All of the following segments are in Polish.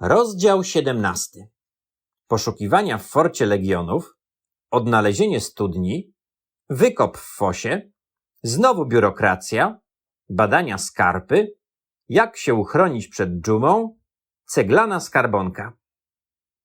Rozdział 17. Poszukiwania w forcie legionów, odnalezienie studni, wykop w fosie, znowu biurokracja, badania skarpy, jak się uchronić przed dżumą, ceglana skarbonka.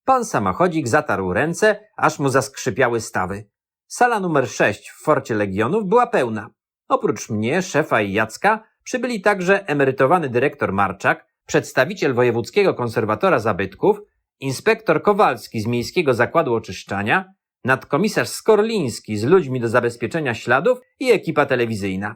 Pan samochodzik zatarł ręce, aż mu zaskrzypiały stawy. Sala numer 6 w forcie legionów była pełna. Oprócz mnie, szefa i Jacka, przybyli także emerytowany dyrektor Marczak, przedstawiciel wojewódzkiego konserwatora zabytków, inspektor Kowalski z Miejskiego Zakładu Oczyszczania, nadkomisarz Skorliński z ludźmi do zabezpieczenia śladów i ekipa telewizyjna.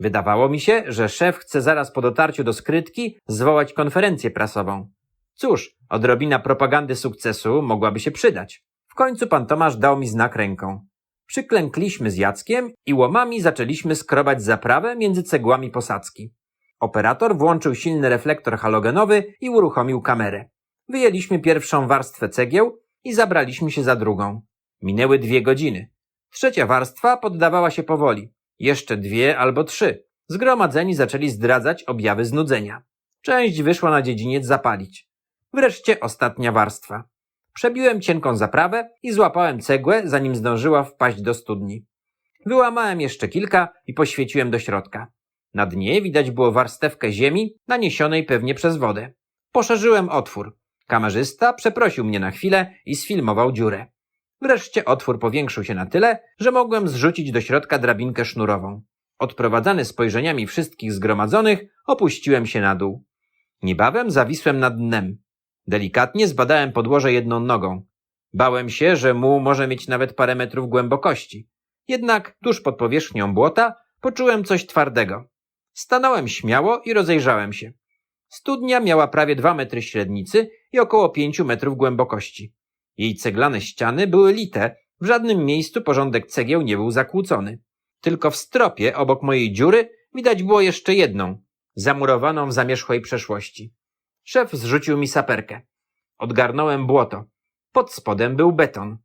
Wydawało mi się, że szef chce zaraz po dotarciu do skrytki zwołać konferencję prasową. Cóż, odrobina propagandy sukcesu mogłaby się przydać. W końcu pan Tomasz dał mi znak ręką. Przyklękliśmy z Jackiem i łomami zaczęliśmy skrobać zaprawę między cegłami posadzki. Operator włączył silny reflektor halogenowy i uruchomił kamerę. Wyjęliśmy pierwszą warstwę cegieł i zabraliśmy się za drugą. Minęły dwie godziny. Trzecia warstwa poddawała się powoli. Jeszcze dwie albo trzy. Zgromadzeni zaczęli zdradzać objawy znudzenia. Część wyszła na dziedziniec zapalić. Wreszcie ostatnia warstwa. Przebiłem cienką zaprawę i złapałem cegłę, zanim zdążyła wpaść do studni. Wyłamałem jeszcze kilka i poświeciłem do środka. Na dnie widać było warstewkę ziemi, naniesionej pewnie przez wodę. Poszerzyłem otwór. Kamerzysta przeprosił mnie na chwilę i sfilmował dziurę. Wreszcie otwór powiększył się na tyle, że mogłem zrzucić do środka drabinkę sznurową. Odprowadzany spojrzeniami wszystkich zgromadzonych, opuściłem się na dół. Niebawem zawisłem nad dnem. Delikatnie zbadałem podłoże jedną nogą. Bałem się, że muł może mieć nawet parę metrów głębokości. Jednak tuż pod powierzchnią błota poczułem coś twardego. Stanąłem śmiało i rozejrzałem się. Studnia miała prawie dwa metry średnicy i około pięciu metrów głębokości. Jej ceglane ściany były lite, w żadnym miejscu porządek cegieł nie był zakłócony. Tylko w stropie obok mojej dziury widać było jeszcze jedną, zamurowaną w zamierzchłej przeszłości. Szef zrzucił mi saperkę. Odgarnąłem błoto. Pod spodem był beton.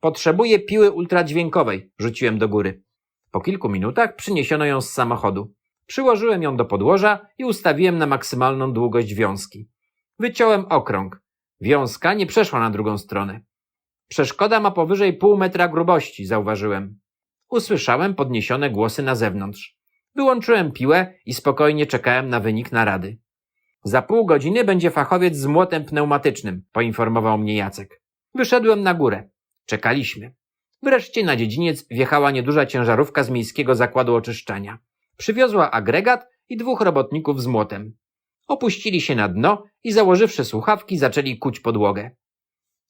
Potrzebuję piły ultradźwiękowej, rzuciłem do góry. Po kilku minutach przyniesiono ją z samochodu. Przyłożyłem ją do podłoża i ustawiłem na maksymalną długość wiązki. Wyciąłem okrąg. Wiązka nie przeszła na drugą stronę. Przeszkoda ma powyżej pół metra grubości, zauważyłem. Usłyszałem podniesione głosy na zewnątrz. Wyłączyłem piłę i spokojnie czekałem na wynik narady. Za pół godziny będzie fachowiec z młotem pneumatycznym, poinformował mnie Jacek. Wyszedłem na górę. Czekaliśmy. Wreszcie na dziedziniec wjechała nieduża ciężarówka z miejskiego zakładu oczyszczania. Przywiozła agregat i dwóch robotników z młotem. Opuścili się na dno i założywszy słuchawki zaczęli kuć podłogę.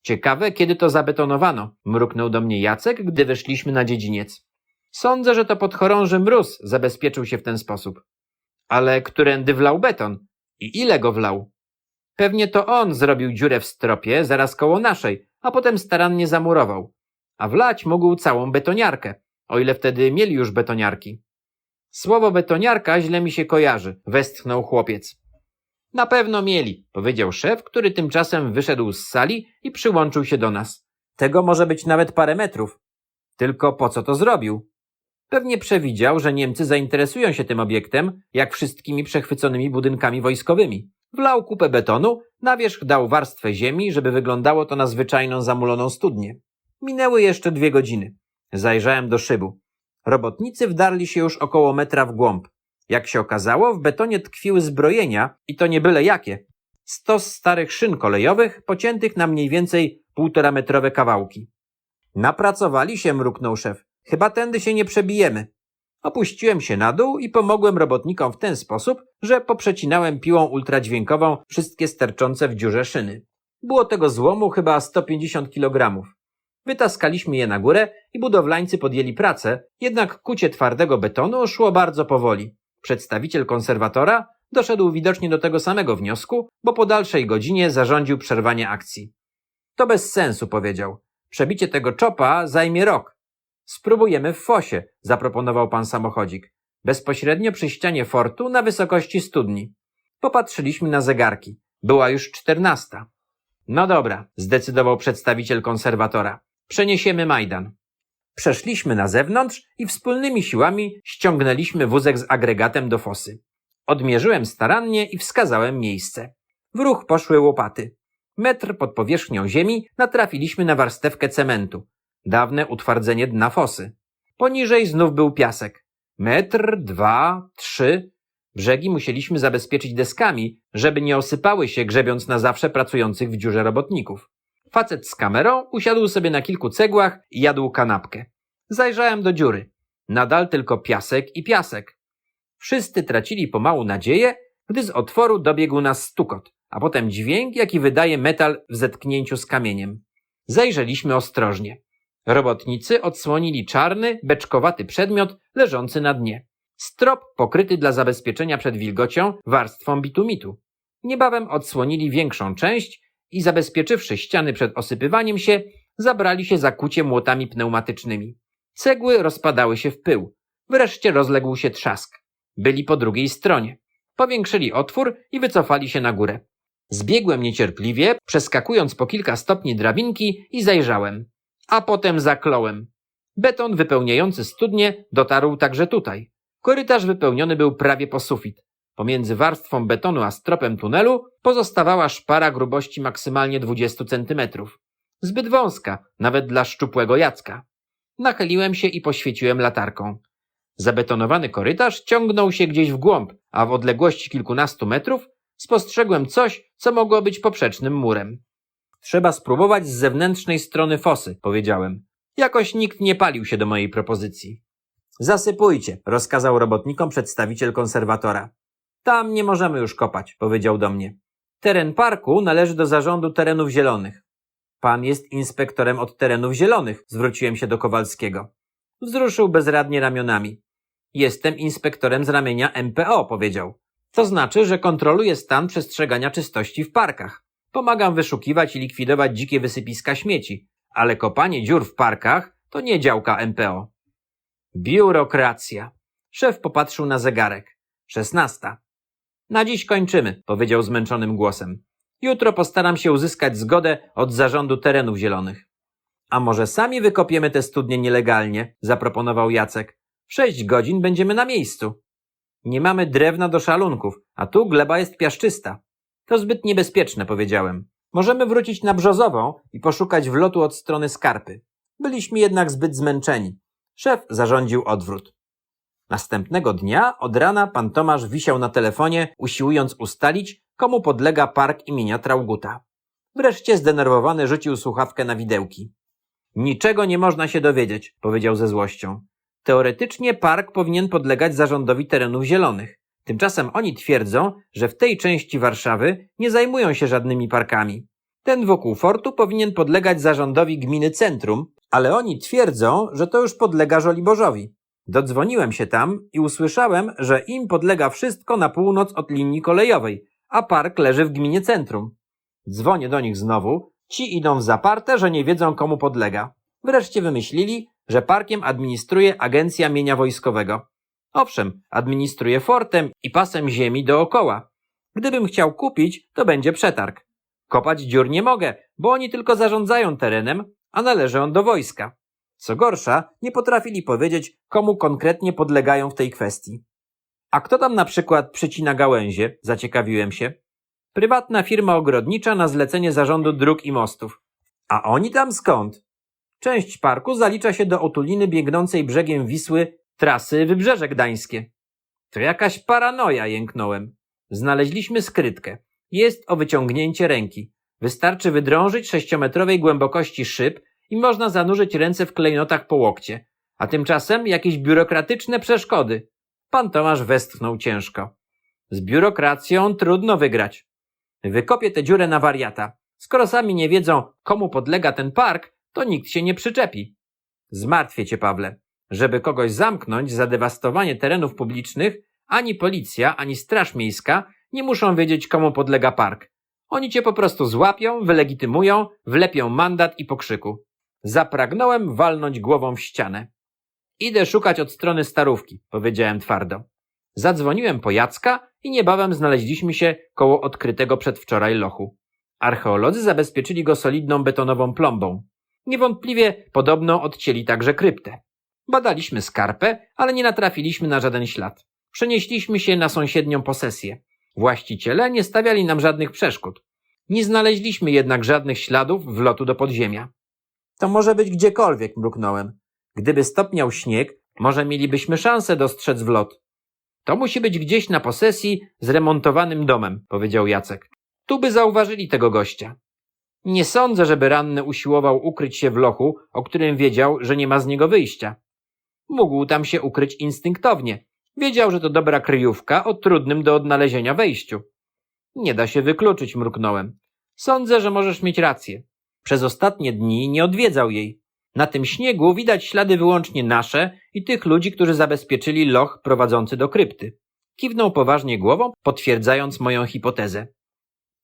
Ciekawe, kiedy to zabetonowano, mruknął do mnie Jacek, gdy weszliśmy na dziedziniec. Sądzę, że to podchorąży mróz zabezpieczył się w ten sposób. Ale którędy wlał beton? I ile go wlał? Pewnie to on zrobił dziurę w stropie zaraz koło naszej, a potem starannie zamurował. A wlać mógł całą betoniarkę, o ile wtedy mieli już betoniarki. Słowo betoniarka źle mi się kojarzy, westchnął chłopiec. Na pewno mieli, powiedział szef, który tymczasem wyszedł z sali i przyłączył się do nas. Tego może być nawet parę metrów. Tylko po co to zrobił? Pewnie przewidział, że Niemcy zainteresują się tym obiektem, jak wszystkimi przechwyconymi budynkami wojskowymi. Wlał kupę betonu, na wierzch dał warstwę ziemi, żeby wyglądało to na zwyczajną zamuloną studnię. Minęły jeszcze dwie godziny. Zajrzałem do szybu. Robotnicy wdarli się już około metra w głąb. Jak się okazało, w betonie tkwiły zbrojenia i to nie byle jakie. Stos starych szyn kolejowych, pociętych na mniej więcej półtora metrowe kawałki. Napracowali się, mruknął szef. Chyba tędy się nie przebijemy. Opuściłem się na dół i pomogłem robotnikom w ten sposób, że poprzecinałem piłą ultradźwiękową wszystkie sterczące w dziurze szyny. Było tego złomu chyba 150 kg. Wytaskaliśmy je na górę i budowlańcy podjęli pracę, jednak kucie twardego betonu szło bardzo powoli. Przedstawiciel konserwatora doszedł widocznie do tego samego wniosku, bo po dalszej godzinie zarządził przerwanie akcji. To bez sensu, powiedział. Przebicie tego czopa zajmie rok. Spróbujemy w fosie, zaproponował pan samochodzik. Bezpośrednio przy ścianie fortu na wysokości studni. Popatrzyliśmy na zegarki. Była już czternasta. No dobra, zdecydował przedstawiciel konserwatora. Przeniesiemy Majdan. Przeszliśmy na zewnątrz i wspólnymi siłami ściągnęliśmy wózek z agregatem do fosy. Odmierzyłem starannie i wskazałem miejsce. W ruch poszły łopaty. Metr pod powierzchnią ziemi natrafiliśmy na warstewkę cementu. Dawne utwardzenie dna fosy. Poniżej znów był piasek. Metr, dwa, trzy. Brzegi musieliśmy zabezpieczyć deskami, żeby nie osypały się grzebiąc na zawsze pracujących w dziurze robotników. Facet z kamerą usiadł sobie na kilku cegłach i jadł kanapkę. Zajrzałem do dziury. Nadal tylko piasek i piasek. Wszyscy tracili pomału nadzieję, gdy z otworu dobiegł nas stukot, a potem dźwięk, jaki wydaje metal w zetknięciu z kamieniem. Zajrzeliśmy ostrożnie. Robotnicy odsłonili czarny, beczkowaty przedmiot leżący na dnie. Strop pokryty dla zabezpieczenia przed wilgocią warstwą bitumitu. Niebawem odsłonili większą część i zabezpieczywszy ściany przed osypywaniem się, zabrali się za kucie młotami pneumatycznymi. Cegły rozpadały się w pył. Wreszcie rozległ się trzask. Byli po drugiej stronie. Powiększyli otwór i wycofali się na górę. Zbiegłem niecierpliwie, przeskakując po kilka stopni drabinki i zajrzałem. A potem zakląłem. Beton wypełniający studnie dotarł także tutaj. Korytarz wypełniony był prawie po sufit. Pomiędzy warstwą betonu a stropem tunelu pozostawała szpara grubości maksymalnie 20 centymetrów. Zbyt wąska, nawet dla szczupłego Jacka. Nachyliłem się i poświeciłem latarką. Zabetonowany korytarz ciągnął się gdzieś w głąb, a w odległości kilkunastu metrów spostrzegłem coś, co mogło być poprzecznym murem. Trzeba spróbować z zewnętrznej strony fosy, powiedziałem. Jakoś nikt nie palił się do mojej propozycji. Zasypujcie, rozkazał robotnikom przedstawiciel konserwatora. Tam nie możemy już kopać, powiedział do mnie. Teren parku należy do zarządu terenów zielonych. Pan jest inspektorem od terenów zielonych, zwróciłem się do Kowalskiego. Wzruszył bezradnie ramionami. Jestem inspektorem z ramienia MPO, powiedział. To znaczy, że kontroluję stan przestrzegania czystości w parkach. Pomagam wyszukiwać i likwidować dzikie wysypiska śmieci, ale kopanie dziur w parkach to nie działka MPO. Biurokracja. Szef popatrzył na zegarek. Szesnasta. Na dziś kończymy, powiedział zmęczonym głosem. Jutro postaram się uzyskać zgodę od zarządu terenów zielonych. A może sami wykopiemy te studnie nielegalnie, zaproponował Jacek. W sześć godzin będziemy na miejscu. Nie mamy drewna do szalunków, a tu gleba jest piaszczysta. To zbyt niebezpieczne, powiedziałem. Możemy wrócić na Brzozową i poszukać wlotu od strony Skarpy. Byliśmy jednak zbyt zmęczeni. Szef zarządził odwrót. Następnego dnia od rana pan Tomasz wisiał na telefonie, usiłując ustalić, komu podlega park imienia Trauguta. Wreszcie zdenerwowany rzucił słuchawkę na widełki. Niczego nie można się dowiedzieć, powiedział ze złością. Teoretycznie park powinien podlegać zarządowi terenów zielonych. Tymczasem oni twierdzą, że w tej części Warszawy nie zajmują się żadnymi parkami. Ten wokół fortu powinien podlegać zarządowi gminy centrum, ale oni twierdzą, że to już podlega Żoliborzowi. Dodzwoniłem się tam i usłyszałem, że im podlega wszystko na północ od linii kolejowej, a park leży w gminie centrum. Dzwonię do nich znowu, ci idą w zaparte, że nie wiedzą komu podlega. Wreszcie wymyślili, że parkiem administruje Agencja Mienia Wojskowego. Owszem, administruje fortem i pasem ziemi dookoła. Gdybym chciał kupić, to będzie przetarg. Kopać dziur nie mogę, bo oni tylko zarządzają terenem, a należy on do wojska. Co gorsza, nie potrafili powiedzieć, komu konkretnie podlegają w tej kwestii. A kto tam na przykład przycina gałęzie? Zaciekawiłem się. Prywatna firma ogrodnicza na zlecenie zarządu dróg i mostów. A oni tam skąd? Część parku zalicza się do otuliny biegnącej brzegiem Wisły trasy Wybrzeże Gdańskie. To jakaś paranoja, jęknąłem. Znaleźliśmy skrytkę. Jest o wyciągnięcie ręki. Wystarczy wydrążyć sześciometrowej głębokości szyb i można zanurzyć ręce w klejnotach po łokcie. A tymczasem jakieś biurokratyczne przeszkody. Pan Tomasz westchnął ciężko. Z biurokracją trudno wygrać. Wykopię tę dziurę na wariata. Skoro sami nie wiedzą, komu podlega ten park, to nikt się nie przyczepi. Zmartwię cię, Pawle. Żeby kogoś zamknąć za dewastowanie terenów publicznych, ani policja, ani straż miejska nie muszą wiedzieć, komu podlega park. Oni cię po prostu złapią, wylegitymują, wlepią mandat i pokrzyku. Zapragnąłem walnąć głową w ścianę. Idę szukać od strony starówki, powiedziałem twardo. Zadzwoniłem po Jacka i niebawem znaleźliśmy się koło odkrytego przedwczoraj lochu. Archeolodzy zabezpieczyli go solidną betonową plombą. Niewątpliwie podobno odcięli także kryptę. Badaliśmy skarpę, ale nie natrafiliśmy na żaden ślad. Przenieśliśmy się na sąsiednią posesję. Właściciele nie stawiali nam żadnych przeszkód. Nie znaleźliśmy jednak żadnych śladów wlotu do podziemia. To może być gdziekolwiek, mruknąłem. Gdyby stopniał śnieg, może mielibyśmy szansę dostrzec wlot. To musi być gdzieś na posesji zremontowanym domem, powiedział Jacek. Tu by zauważyli tego gościa. Nie sądzę, żeby ranny usiłował ukryć się w lochu, o którym wiedział, że nie ma z niego wyjścia. Mógł tam się ukryć instynktownie. Wiedział, że to dobra kryjówka o trudnym do odnalezienia wejściu. Nie da się wykluczyć, mruknąłem. Sądzę, że możesz mieć rację. Przez ostatnie dni nie odwiedzał jej. Na tym śniegu widać ślady wyłącznie nasze i tych ludzi, którzy zabezpieczyli loch prowadzący do krypty. Kiwnął poważnie głową, potwierdzając moją hipotezę.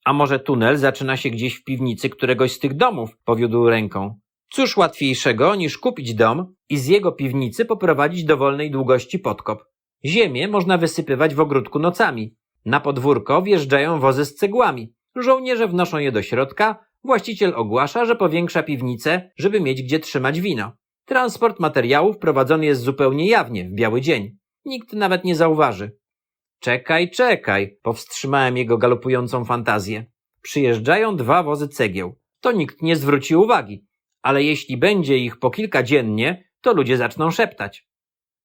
A może tunel zaczyna się gdzieś w piwnicy któregoś z tych domów, powiódł ręką. Cóż łatwiejszego niż kupić dom i z jego piwnicy poprowadzić do wolnej długości podkop. Ziemię można wysypywać w ogródku nocami. Na podwórko wjeżdżają wozy z cegłami. Żołnierze wnoszą je do środka, właściciel ogłasza, że powiększa piwnicę, żeby mieć gdzie trzymać wino. Transport materiałów prowadzony jest zupełnie jawnie, w biały dzień. Nikt nawet nie zauważy. Czekaj, czekaj, powstrzymałem jego galopującą fantazję. Przyjeżdżają dwa wozy cegieł. To nikt nie zwróci uwagi. Ale jeśli będzie ich po kilka dziennie, to ludzie zaczną szeptać.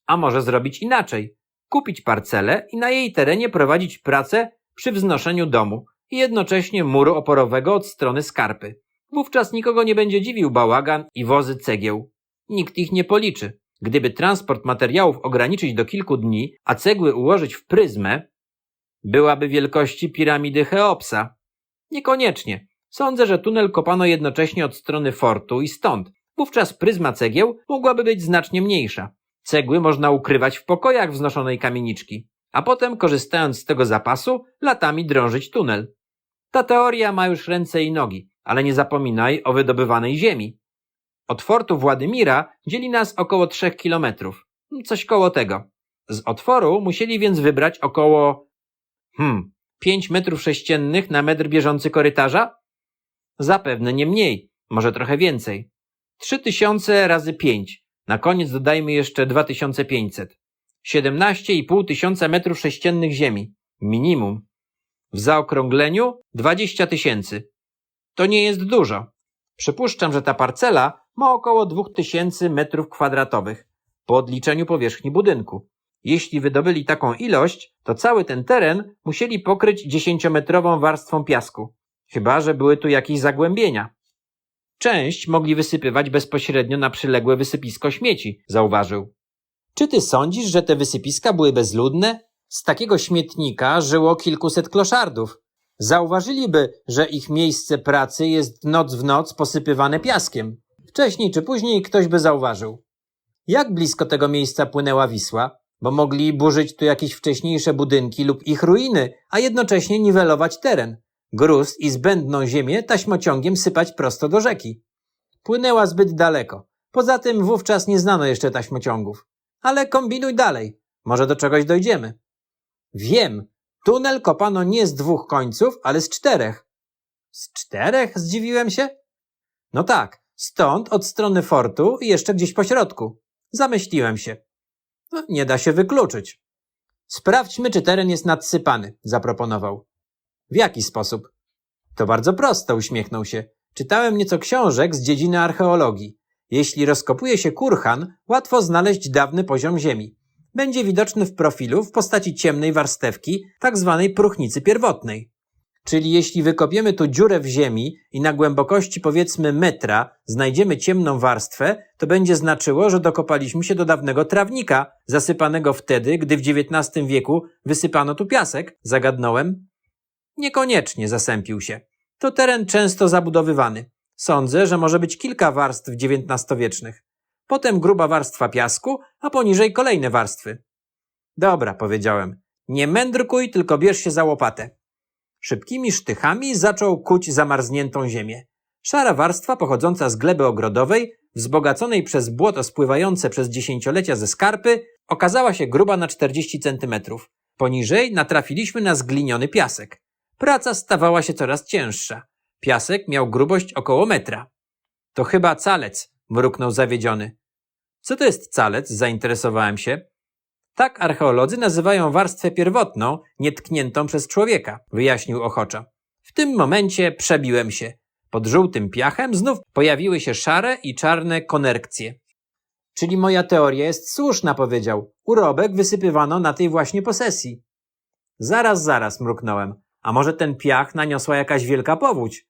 A może zrobić inaczej. Kupić parcelę i na jej terenie prowadzić pracę przy wznoszeniu domu i jednocześnie muru oporowego od strony skarpy. Wówczas nikogo nie będzie dziwił bałagan i wozy cegieł. Nikt ich nie policzy. Gdyby transport materiałów ograniczyć do kilku dni, a cegły ułożyć w pryzmę, byłaby wielkości piramidy Cheopsa. Niekoniecznie. Sądzę, że tunel kopano jednocześnie od strony fortu i stąd. Wówczas pryzma cegieł mogłaby być znacznie mniejsza. Cegły można ukrywać w pokojach wznoszonej kamieniczki, a potem, korzystając z tego zapasu, latami drążyć tunel. Ta teoria ma już ręce i nogi, ale nie zapominaj o wydobywanej ziemi. Od fortu Władymira dzieli nas około trzech kilometrów. Coś koło tego. Z otworu musieli więc wybrać około, hmm, pięć metrów sześciennych na metr bieżący korytarza? Zapewne nie mniej, może trochę więcej. Trzy tysiące razy pięć. Na koniec dodajmy jeszcze dwa tysiące pięćset. Siedemnaście i pół tysiąca metrów sześciennych ziemi. Minimum. W zaokrągleniu dwadzieścia tysięcy. To nie jest dużo. Przypuszczam, że ta parcela ma około 2000 metrów kwadratowych po odliczeniu powierzchni budynku. Jeśli wydobyli taką ilość, to cały ten teren musieli pokryć dziesięciometrową warstwą piasku. Chyba, że były tu jakieś zagłębienia. Część mogli wysypywać bezpośrednio na przyległe wysypisko śmieci, zauważył. Czy ty sądzisz, że te wysypiska były bezludne? Z takiego śmietnika żyło kilkuset kloszardów. Zauważyliby, że ich miejsce pracy jest noc w noc posypywane piaskiem. Wcześniej czy później ktoś by zauważył. Jak blisko tego miejsca płynęła Wisła? Bo mogli burzyć tu jakieś wcześniejsze budynki lub ich ruiny, a jednocześnie niwelować teren. Gruz i zbędną ziemię taśmociągiem sypać prosto do rzeki. Płynęła zbyt daleko. Poza tym wówczas nie znano jeszcze taśmociągów. Ale kombinuj dalej. Może do czegoś dojdziemy. Wiem. Tunel kopano nie z dwóch końców, ale z czterech. Z czterech? Zdziwiłem się. No tak. Stąd od strony fortu i jeszcze gdzieś po środku. Zamyśliłem się. No, nie da się wykluczyć. Sprawdźmy, czy teren jest nadsypany, zaproponował. W jaki sposób? To bardzo prosto, uśmiechnął się. Czytałem nieco książek z dziedziny archeologii. Jeśli rozkopuje się kurhan, łatwo znaleźć dawny poziom ziemi. Będzie widoczny w profilu w postaci ciemnej warstewki, tak zwanej próchnicy pierwotnej. Czyli jeśli wykopiemy tu dziurę w ziemi i na głębokości powiedzmy metra znajdziemy ciemną warstwę, to będzie znaczyło, że dokopaliśmy się do dawnego trawnika, zasypanego wtedy, gdy w XIX wieku wysypano tu piasek, zagadnąłem. Niekoniecznie, zasępił się. To teren często zabudowywany. Sądzę, że może być kilka warstw XIX-wiecznych. Potem gruba warstwa piasku, a poniżej kolejne warstwy. Dobra, powiedziałem. Nie mędrkuj, tylko bierz się za łopatę. Szybkimi sztychami zaczął kuć zamarzniętą ziemię. Szara warstwa pochodząca z gleby ogrodowej, wzbogaconej przez błoto spływające przez dziesięciolecia ze skarpy, okazała się gruba na 40 centymetrów. Poniżej natrafiliśmy na zgliniony piasek. Praca stawała się coraz cięższa. Piasek miał grubość około metra. To chyba calec, mruknął zawiedziony. Co to jest calec? zainteresowałem się. Tak archeolodzy nazywają warstwę pierwotną, nietkniętą przez człowieka, wyjaśnił ochoczo. W tym momencie przebiłem się. Pod żółtym piachem znów pojawiły się szare i czarne konerkcje. Czyli moja teoria jest słuszna, powiedział. Urobek wysypywano na tej właśnie posesji. Zaraz, zaraz, mruknąłem. A może ten piach naniosła jakaś wielka powódź?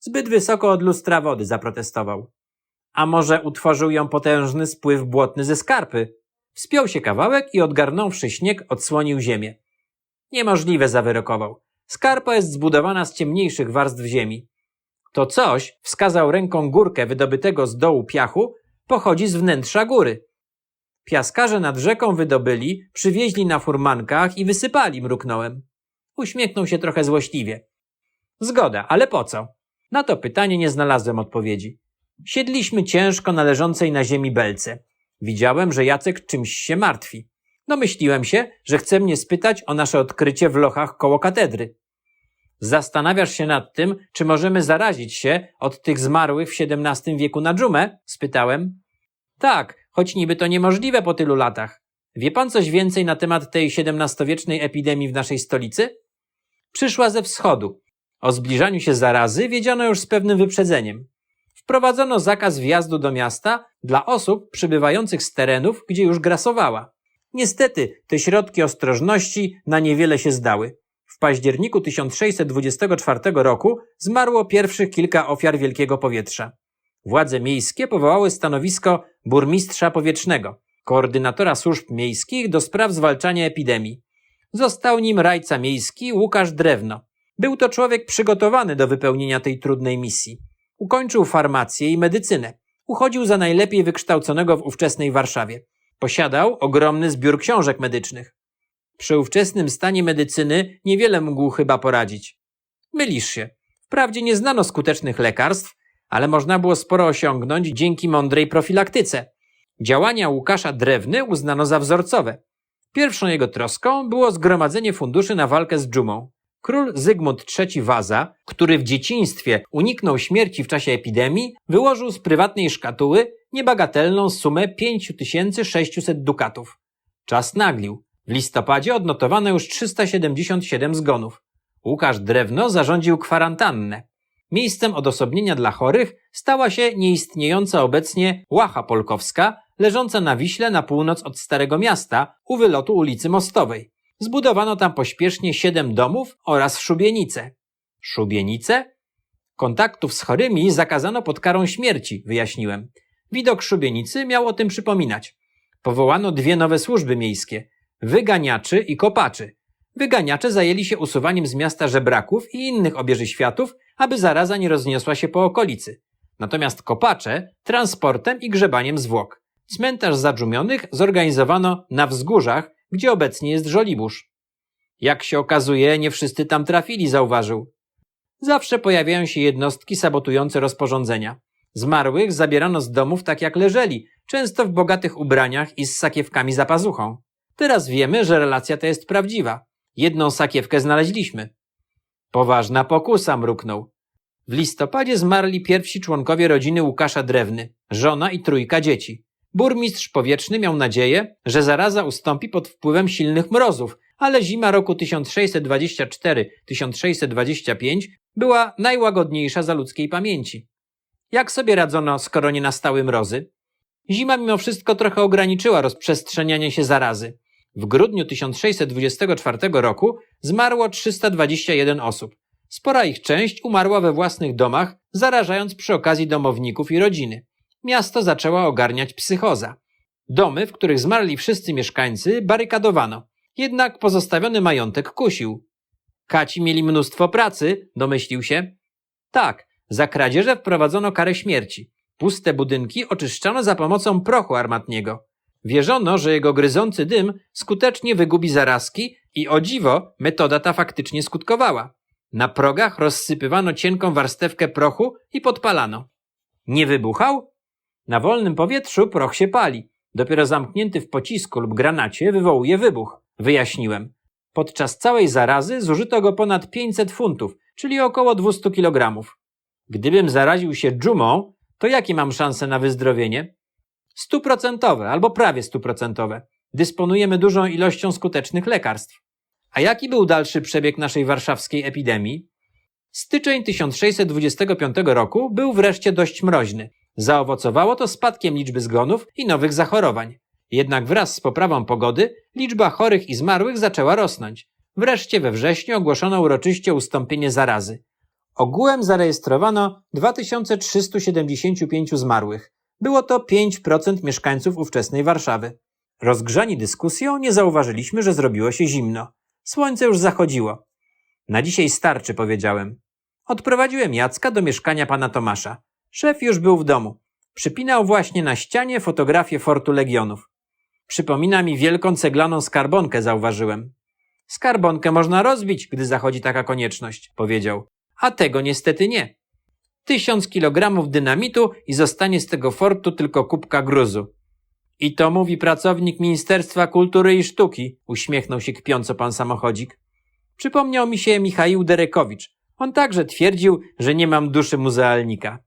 Zbyt wysoko od lustra wody, zaprotestował. A może utworzył ją potężny spływ błotny ze skarpy? Wspiął się kawałek i odgarnąwszy śnieg, odsłonił ziemię. Niemożliwe, zawyrokował. Skarpa jest zbudowana z ciemniejszych warstw ziemi. To coś, wskazał ręką górkę wydobytego z dołu piachu, pochodzi z wnętrza góry. Piaskarze nad rzeką wydobyli, przywieźli na furmankach i wysypali, mruknąłem. Uśmiechnął się trochę złośliwie. Zgoda, ale po co? Na to pytanie nie znalazłem odpowiedzi. Siedliśmy ciężko na leżącej na ziemi belce. Widziałem, że Jacek czymś się martwi. Domyśliłem się, że chce mnie spytać o nasze odkrycie w lochach koło katedry. Zastanawiasz się nad tym, czy możemy zarazić się od tych zmarłych w XVII wieku na dżumę? spytałem. Tak, choć niby to niemożliwe po tylu latach. Wie pan coś więcej na temat tej XVII-wiecznej epidemii w naszej stolicy? Przyszła ze wschodu. O zbliżaniu się zarazy wiedziano już z pewnym wyprzedzeniem. Wprowadzono zakaz wjazdu do miasta dla osób przybywających z terenów, gdzie już grasowała. Niestety, te środki ostrożności na niewiele się zdały. W październiku 1624 roku zmarło pierwszych kilka ofiar Wielkiego Powietrza. Władze miejskie powołały stanowisko burmistrza powietrznego, koordynatora służb miejskich do spraw zwalczania epidemii. Został nim rajca miejski Łukasz Drewno. Był to człowiek przygotowany do wypełnienia tej trudnej misji. Ukończył farmację i medycynę. Uchodził za najlepiej wykształconego w ówczesnej Warszawie. Posiadał ogromny zbiór książek medycznych. Przy ówczesnym stanie medycyny niewiele mógł chyba poradzić. Mylisz się. Wprawdzie nie znano skutecznych lekarstw, ale można było sporo osiągnąć dzięki mądrej profilaktyce. Działania Łukasza Drewny uznano za wzorcowe. Pierwszą jego troską było zgromadzenie funduszy na walkę z dżumą. Król Zygmunt III Waza, który w dzieciństwie uniknął śmierci w czasie epidemii, wyłożył z prywatnej szkatuły niebagatelną sumę 5600 dukatów. Czas naglił. W listopadzie odnotowano już 377 zgonów. Łukasz Drewno zarządził kwarantannę. Miejscem odosobnienia dla chorych stała się nieistniejąca obecnie Łacha Polkowska, leżąca na Wiśle na północ od Starego Miasta, u wylotu ulicy Mostowej. Zbudowano tam pośpiesznie siedem domów oraz szubienice. Szubienice? Kontaktów z chorymi zakazano pod karą śmierci, wyjaśniłem. Widok szubienicy miał o tym przypominać. Powołano dwie nowe służby miejskie wyganiaczy i kopaczy. Wyganiacze zajęli się usuwaniem z miasta żebraków i innych obieży światów, aby zaraza nie rozniosła się po okolicy. Natomiast kopacze transportem i grzebaniem zwłok. Cmentarz zadżumionych zorganizowano na wzgórzach, gdzie obecnie jest żoliborz. Jak się okazuje, nie wszyscy tam trafili, zauważył. Zawsze pojawiają się jednostki sabotujące rozporządzenia. Zmarłych zabierano z domów tak jak leżeli, często w bogatych ubraniach i z sakiewkami za pazuchą. Teraz wiemy, że relacja ta jest prawdziwa. Jedną sakiewkę znaleźliśmy. Poważna pokusa, mruknął. W listopadzie zmarli pierwsi członkowie rodziny Łukasza Drewny, żona i trójka dzieci. Burmistrz powietrzny miał nadzieję, że zaraza ustąpi pod wpływem silnych mrozów, ale zima roku 1624-1625 była najłagodniejsza za ludzkiej pamięci. Jak sobie radzono, skoro nie nastały mrozy? Zima mimo wszystko trochę ograniczyła rozprzestrzenianie się zarazy. W grudniu 1624 roku zmarło 321 osób. Spora ich część umarła we własnych domach, zarażając przy okazji domowników i rodziny. Miasto zaczęła ogarniać psychoza. Domy, w których zmarli wszyscy mieszkańcy, barykadowano. Jednak pozostawiony majątek kusił. Kaci mieli mnóstwo pracy, domyślił się. Tak, za kradzieże wprowadzono karę śmierci. Puste budynki oczyszczano za pomocą prochu armatniego. Wierzono, że jego gryzący dym skutecznie wygubi zarazki i o dziwo metoda ta faktycznie skutkowała. Na progach rozsypywano cienką warstewkę prochu i podpalano. Nie wybuchał? Na wolnym powietrzu proch się pali. Dopiero zamknięty w pocisku lub granacie wywołuje wybuch, wyjaśniłem. Podczas całej zarazy zużyto go ponad 500 funtów, czyli około 200 kg. Gdybym zaraził się dżumą, to jakie mam szanse na wyzdrowienie? Stuprocentowe albo prawie stuprocentowe. Dysponujemy dużą ilością skutecznych lekarstw. A jaki był dalszy przebieg naszej warszawskiej epidemii? Styczeń 1625 roku był wreszcie dość mroźny. Zaowocowało to spadkiem liczby zgonów i nowych zachorowań. Jednak wraz z poprawą pogody liczba chorych i zmarłych zaczęła rosnąć. Wreszcie we wrześniu ogłoszono uroczyście ustąpienie zarazy. Ogółem zarejestrowano 2375 zmarłych. Było to 5% mieszkańców ówczesnej Warszawy. Rozgrzani dyskusją nie zauważyliśmy, że zrobiło się zimno. Słońce już zachodziło. Na dzisiaj starczy, powiedziałem. Odprowadziłem Jacka do mieszkania pana Tomasza. Szef już był w domu. Przypinał właśnie na ścianie fotografię Fortu Legionów. Przypomina mi wielką ceglaną skarbonkę, zauważyłem. Skarbonkę można rozbić, gdy zachodzi taka konieczność, powiedział. A tego niestety nie. Tysiąc kilogramów dynamitu i zostanie z tego fortu tylko kubka gruzu. I to mówi pracownik Ministerstwa Kultury i Sztuki, uśmiechnął się kpiąco pan samochodzik. Przypomniał mi się Michaił Derekowicz. On także twierdził, że nie mam duszy muzealnika.